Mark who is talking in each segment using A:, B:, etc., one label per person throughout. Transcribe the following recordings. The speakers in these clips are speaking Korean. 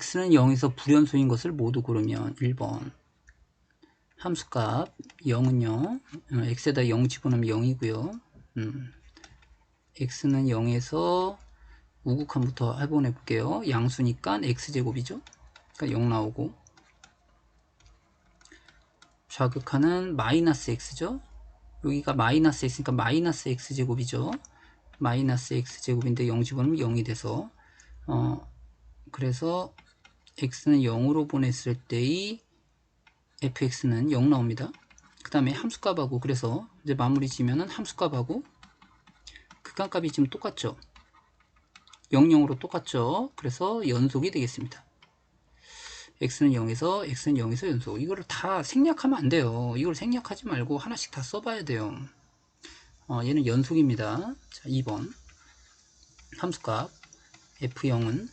A: x는 0에서 불연소인 것을 모두 고르면 1번 함수값 0은요 어, x에다 0 집어넣으면 0이고요. 음, x는 0에서 우극한부터 해보내 볼게요. 양수니까 x제곱이죠. 그러니까 0 나오고. 좌극하는 마이너스 x죠. 여기가 마이너스 x니까 마이너스 x제곱이죠. 마이너스 x제곱인데 0 집어넣으면 0이 돼서 어 그래서 x는 0으로 보냈을 때의 fx는 0 나옵니다. 그 다음에 함수값하고 그래서 이제 마무리 지면은 함수값하고 극한값이 지금 똑같죠. 0, 0으로 똑같죠. 그래서 연속이 되겠습니다. x는 0에서 x는 0에서 연속 이거를 다 생략하면 안 돼요. 이걸 생략하지 말고 하나씩 다 써봐야 돼요. 어, 얘는 연속입니다. 자, 2번 함수값 f0은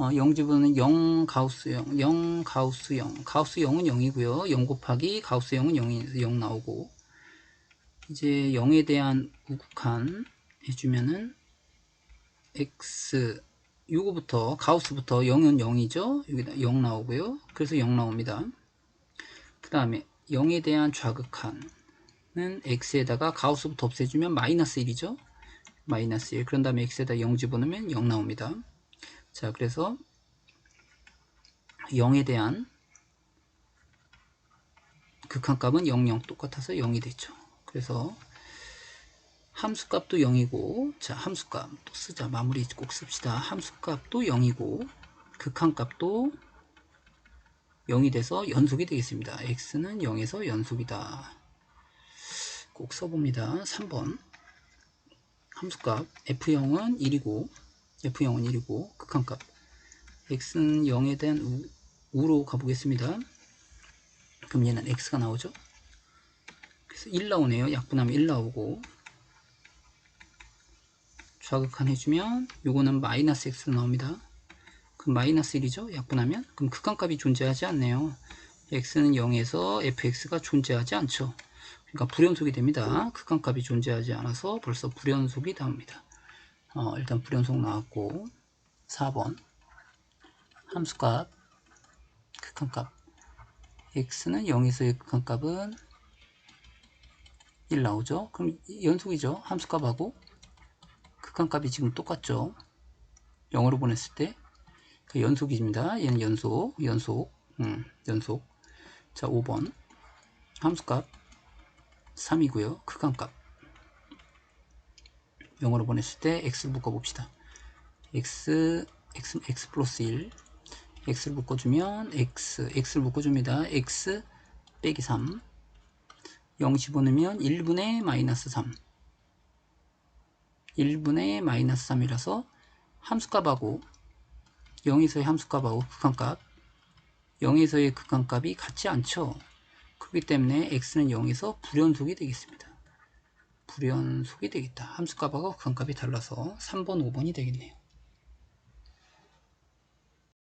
A: 어, 0집은 0 가우스형, 0 가우스형, 가우스 0은 0이고요. 0 곱하기 가우스 0은 0이 0 나오고 이제 0에 대한 우극한 해주면은 x 요거부터 가우스부터 0은 0이죠. 여기다 0 나오고요. 그래서 0 나옵니다. 그 다음에 0에 대한 좌극한은 x에다가 가우스부터 없애주면 마이너스 1이죠. 마이너스 1. 그런 다음에 x에다 0 집어넣으면 0 나옵니다. 자, 그래서 0에 대한 극한값은 0, 0 똑같아서 0이 되죠. 그래서 함수값도 0이고 자 함수값 또 쓰자. 마무리 꼭 씁시다. 함수값도 0이고 극한값도 0이 돼서 연속이 되겠습니다. x는 0에서 연속이다. 꼭 써봅니다. 3번. 함수값 f0은 1이고 F0은 1이고 극한값 X는 0에 대한 우, 우로 가보겠습니다. 그럼 얘는 X가 나오죠. 그래서 1 나오네요. 약분하면 1 나오고 좌극한 해주면 요거는 마이너스 X로 나옵니다. 그럼 마이너스 1이죠. 약분하면 그럼 극한값이 존재하지 않네요. X는 0에서 fx가 존재하지 않죠. 그러니까 불연속이 됩니다. 극한값이 존재하지 않아서 벌써 불연속이 나옵니다. 어, 일단 불연속 나왔고 4번. 함수값 극한값. x는 0에서의 극한값은 1 나오죠? 그럼 연속이죠? 함수값하고 극한값이 지금 똑같죠? 0으로 보냈을 때? 그 연속입니다. 얘는 연속 연속. 음, 연속. 자 5번. 함수값 3이고요. 극한값 0으로 보냈을 때 x를 묶어봅시다. x, x, x 플러스 1 x를 묶어주면 x, x를 묶어줍니다. x 빼기 3 0 집어넣으면 1분의 마이너스 3 1분의 마이너스 3이라서 함수값하고 0에서의 함수값하고 극한값 0에서의 극한값이 같지 않죠. 그렇기 때문에 x는 0에서 불연속이 되겠습니다. 불연 속이 되겠다. 함수값하고 극한값이 달라서 3번, 5번이 되겠네요.